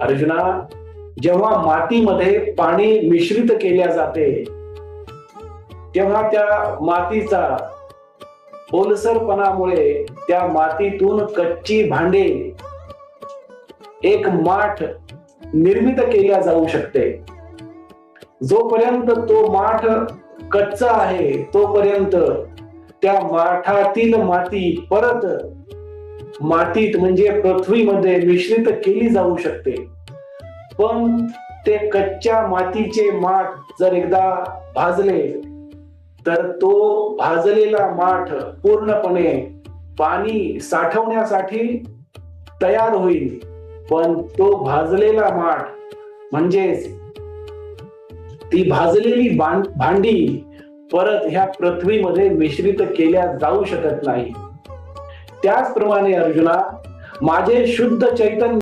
अर्जुना जेव्हा मातीमध्ये पाणी मिश्रित केल्या जाते तेव्हा त्या मातीचा ओलसरपणामुळे त्या मातीतून कच्ची भांडे एक माठ निर्मित केल्या जाऊ शकते. जोपर्यंत तो माठ कच्चा आहे तोपर्यंत त्या माठातील माती परत मातीत म्हणजे पृथ्वीमध्ये मिश्रित केली जाऊ शकते. पण ते कच्च्या मातीचे माठ जर एकदा भाजले तर तो भाजलेला माठ पूर्णपणे पाणी साठवण्यासाठी तयार होईल. पण तो भाजलेला माठ म्हणजेच ती भाजलेली भांडी परत ह्या पृथ्वीमध्ये मिश्रित केल्या जाऊ शकत नाही. त्याचप्रमाणे अर्जुना माझे शुद्ध चैतन्य